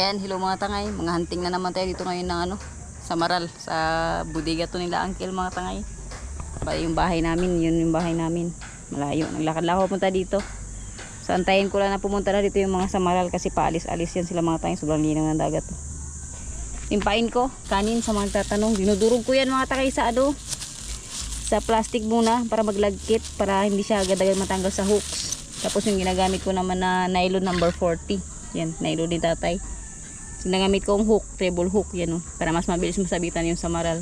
Ayan, hello mga tangay. Mga hunting na naman tayo dito ngayon ng ano, sa Maral, sa budiga to nila Uncle mga tangay. Ba, yung bahay namin, yun yung bahay namin. Malayo. Naglakad lang ako punta dito. So, antayin ko lang na pumunta na dito yung mga sa Maral kasi paalis-alis yan sila mga tangay. Sobrang linaw ng dagat. Yung pain ko, kanin sa mga tatanong. Dinudurog ko yan mga tangay sa ano, sa plastic muna para maglagkit para hindi siya agad-agad matanggal sa hooks. Tapos yung ginagamit ko naman na nylon number 40. Yan, nylon ni tatay. Ginagamit ko ang hook, treble hook yan oh, para mas mabilis masabitan yung samaral.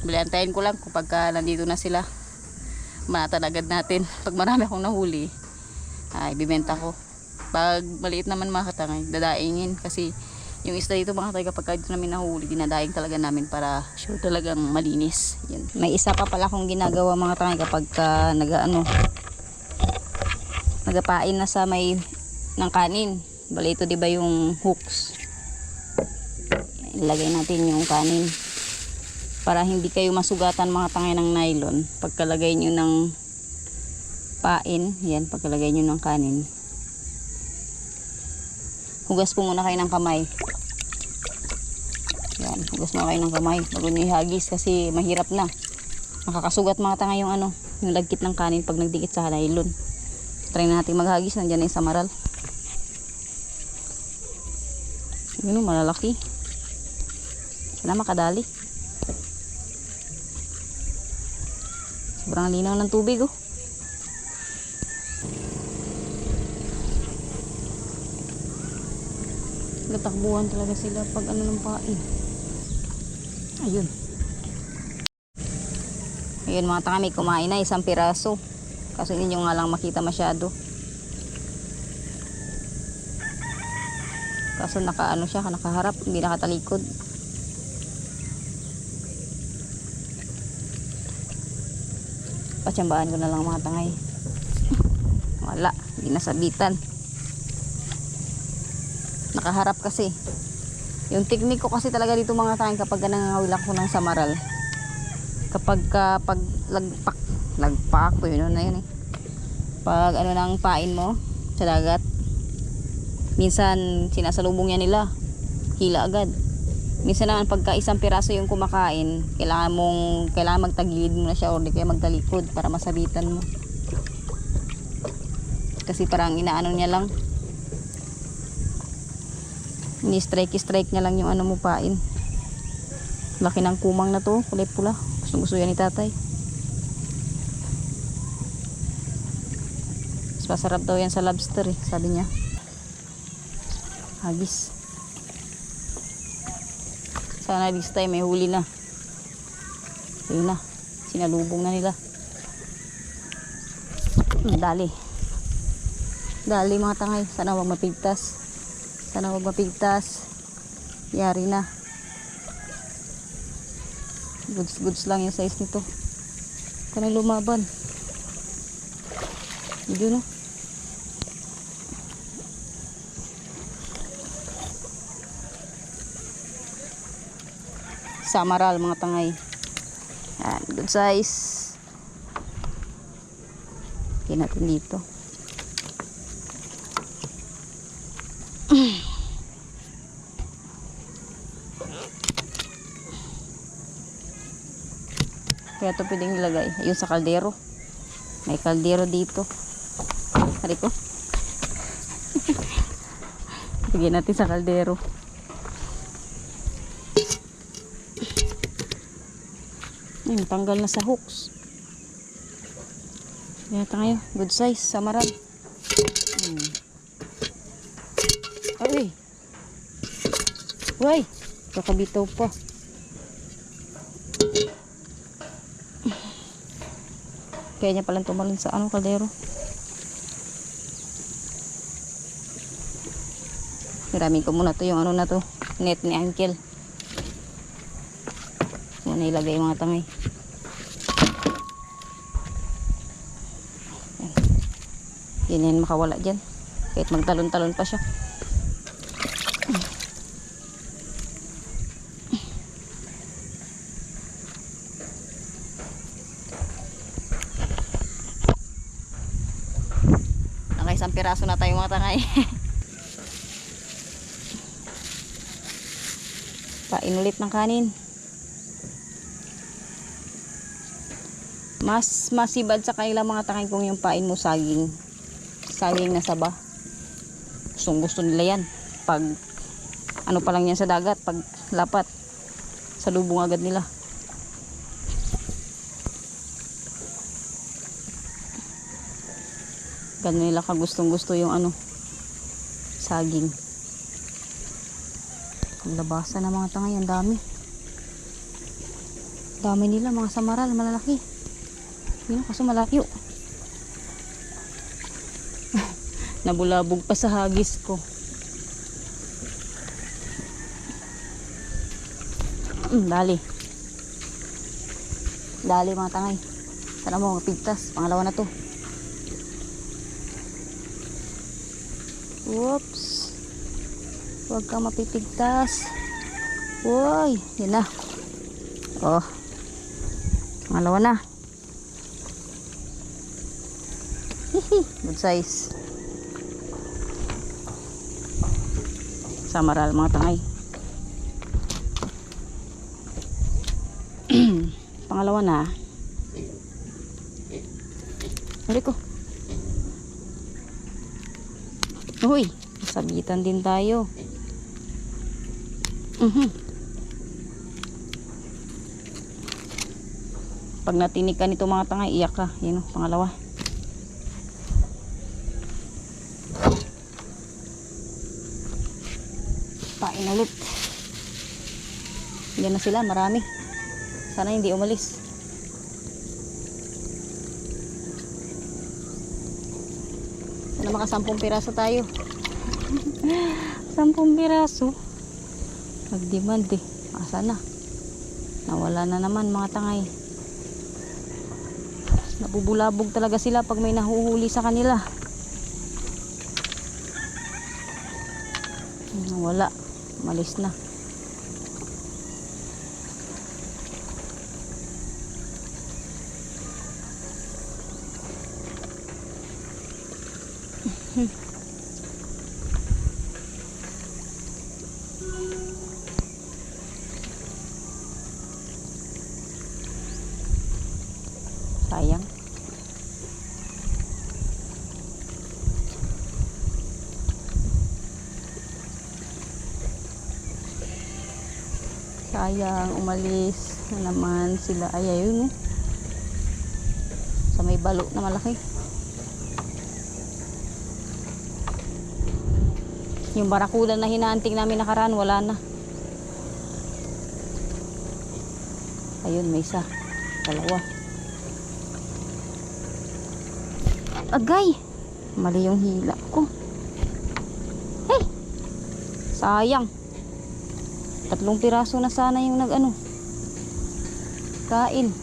Bilantayin ko lang kapag ka nandito na sila. Manatan agad natin. Pag marami akong nahuli, ay bibenta ko. Pag maliit naman mga katangay, dadaingin kasi yung isda dito mga katangay kapag ka dito namin nahuli, dinadaing talaga namin para sure talagang malinis. Yan. May isa pa pala akong ginagawa mga katangay kapag ka nagaano, nagapain na sa may ng kanin. Bali ito 'di ba yung hooks. Ilagay natin yung kanin para hindi kayo masugatan mga tangay ng nylon. Pagkalagay nyo ng pain, yan, pagkalagay nyo ng kanin. Hugas po muna kayo ng kamay. Yan, hugas muna kayo ng kamay bago nyo ihagis kasi mahirap na. Nakakasugat mga tangay yung ano, yung lagkit ng kanin pag nagdikit sa nylon. Try natin maghagis, nandiyan na yung samaral. Yun o, malalaki. Sana makadali. Sobrang linaw ng tubig oh. Natakbuhan talaga sila pag ano ng pain. Ayun. Ayun mga may kumain na isang piraso. Kaso hindi nyo nga lang makita masyado. Kaso naka ano siya, nakaharap, hindi nakatalikod. Patsambahan ko na lang mga tangay. Wala, hindi nasabitan. Nakaharap kasi. Yung technique ko kasi talaga dito mga tangay kapag nangangawil ako ng samaral. Kapag ka, pag lagpak, lagpak po yun na yun eh. Pag ano nang pain mo sa dagat, minsan sinasalubong yan nila. Hila agad. Minsan naman pagka isang piraso yung kumakain kailangan mong kailangan magtagilid mo na siya or di kaya magtalikod para masabitan mo. Kasi parang inaano niya lang. Ni strike strike niya lang yung ano mo pain. Laki ng kumang na to kulay pula. Gusto gusto yan ni tatay. Mas masarap daw yan sa lobster eh sabi niya Hagis. Sana this time may huli na. Ayun na. Sinalubong na nila. Hmm, dali. Dali mga tangay. Sana wag mapigtas. Sana wag mapigtas. Yari na. Goods goods lang yung size nito. Kanay lumaban. Hindi no. Samaral mga tangay. Yan, good size. Lagyan natin dito. Kaya ito pwedeng ilagay. Ayun sa kaldero. May kaldero dito. Hari ko. Lagyan natin sa kaldero Ayun, tanggal na sa hooks. Yan tayo. Good size. Samaran. Hmm. Ay. Uy. Kakabitaw pa. Kaya niya palang tumalon sa ano, kaldero. Maraming ko muna to yung ano na to. Net ni Uncle. Muna ilagay yung mga tangay. Yan yan makawala dyan. Kahit magtalon-talon pa siya. Naka isang piraso na tayo mga tangay. Pain ulit ng kanin. Mas masibad sa kanila mga tangay kung yung pain mo saging. Saging na saba. Gustong gusto nila yan. Pag ano pa lang yan sa dagat, pag lapat. Sa lubong agad nila. Ganun nila kagustong gusto yung ano, saging. Ang labasa ng mga tangay, ang dami. Dami nila, mga samaral, malalaki. Yun, kaso malayo. Nabulabog pa sa hagis ko. Mm, dali. Dali mga tangay. Sana mo, pigtas. Pangalawa na to. Whoops. Huwag kang mapipigtas. Uy, yun na. Oh. Pangalawa na. Hihi, good size. Samaral mga tangay. Pangalawa na. Hali ko. Uy, sabitan din tayo. Mhm. Pag natinig ka nito mga tanga, iyak ka. Yan o, pangalawa. Pain ulit. Yan na sila, marami. Sana hindi umalis. Sana maka sampung piraso tayo. sampung piraso. Nag-demand eh. Asa na? Nawala na naman mga tangay. Nabubulabog talaga sila pag may nahuhuli sa kanila. Wala. Malis na. Sayang. Sayang, umalis na naman sila. Ay, ayun oh. Sa may balo na malaki. Yung barakuda na hinaanting namin nakaraan, wala na. Ayun, may isa. Dalawa. Agay! Mali yung hila ko. Hey! Sayang. Tatlong piraso na sana yung nag ano. Kain.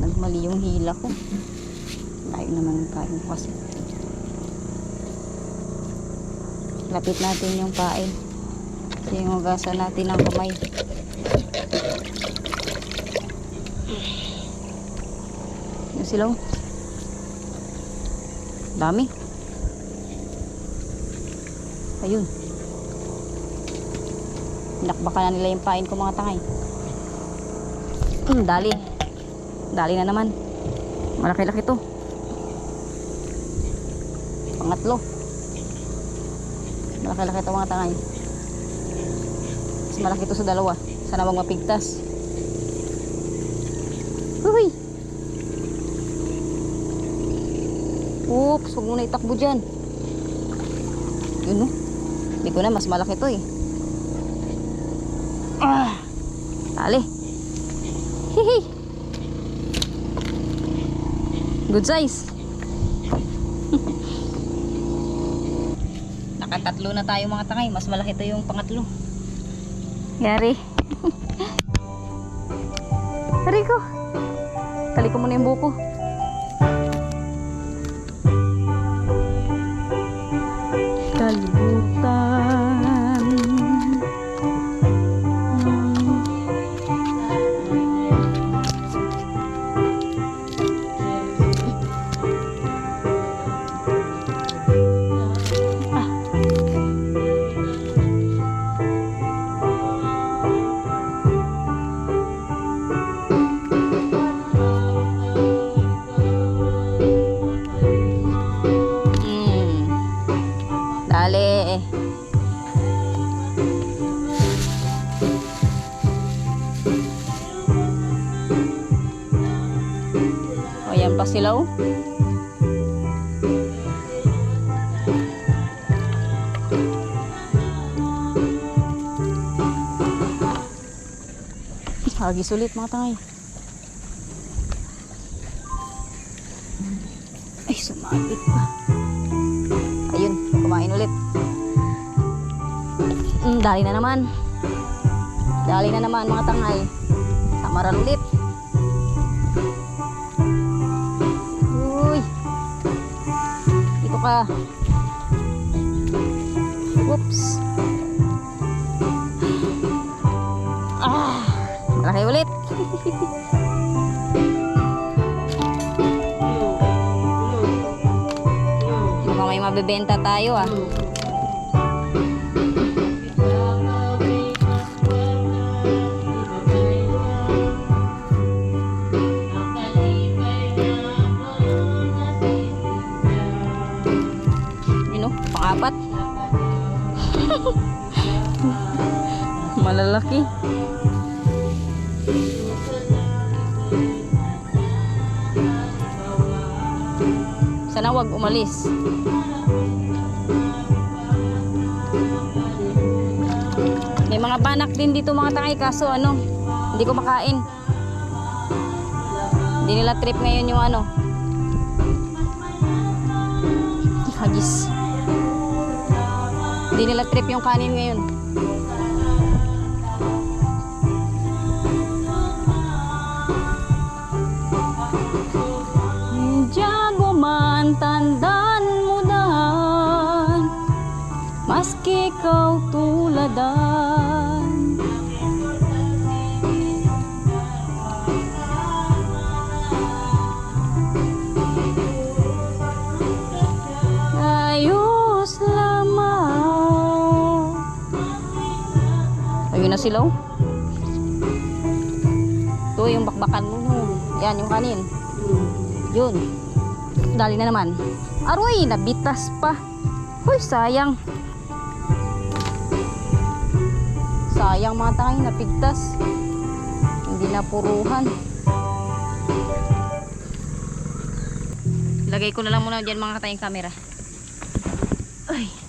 Nagmali yung hila ko. Layo naman kain ko kasi. Lapit natin yung kain. Kasi yung hugasan natin ng kamay. Yung silaw. Dami. Ayun. Nakbaka na nila yung pain ko mga tangay. Hmm, dali. Dali na naman. Malaki-laki to. Pangatlo. Malaki-laki to mga tangay. Mas malaki to sa dalawa. Sana wag mapigtas. Uy! Oops, huwag mo na itakbo dyan. Yun no? Hindi ko na, mas malaki to eh. Ah! Tali. Hihi! Good size. Nakatatlo na tayo mga tangay. Mas malaki to yung pangatlo. Yari. Ko. Tali ko muna yung buko. Ayan pa sila oh. Hagis ulit mga tangay. Ay, sumabit pa. Ayun, kumain ulit. Mm, dali na naman. Dali na naman mga tangay. Samaran ulit. Ka. Whoops. Ah, malaki ulit. Mukhang may mabebenta tayo ah. Umalis. May mga banak din dito mga tangay kaso ano, hindi ko makain. Hindi nila trip ngayon yung ano. Hagis. Hindi nila trip yung kanin ngayon. Tuladan Ayos lamang Ayun na sila oh. Ito yung bakbakan mo. Yan yung kanin. Yun. Dali na naman. Aroy, nabitas pa. Hoy, sayang. Sayang mga tangay, napigtas. Hindi napuruhan. Lagay ko na lang muna dyan mga katayang camera. Ay.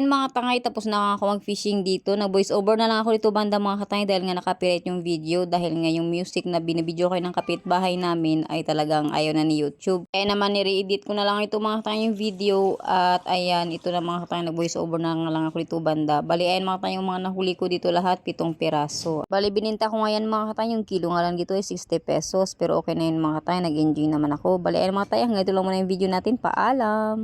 Baliin mga tangay, tapos na ako mag-fishing dito. Nag-voice over na lang ako dito banda mga katangay dahil nga nakapirate yung video. Dahil nga yung music na binibidyo kayo ng kapitbahay namin ay talagang ayaw na ni YouTube. Kaya naman nire-edit ko na lang ito mga katangay yung video. At ayan, ito na mga katangay, nag-voice over na lang ako dito banda. Baliin mga katangay yung mga nahuli ko dito lahat, pitong piraso. Bali, bininta ko ngayon mga katangay, yung kilo nga lang dito ay 60 pesos. Pero okay na yun mga katangay, nag-enjoy naman ako. Baliin mga katangay, hanggang ito lang muna yung video natin. Paalam!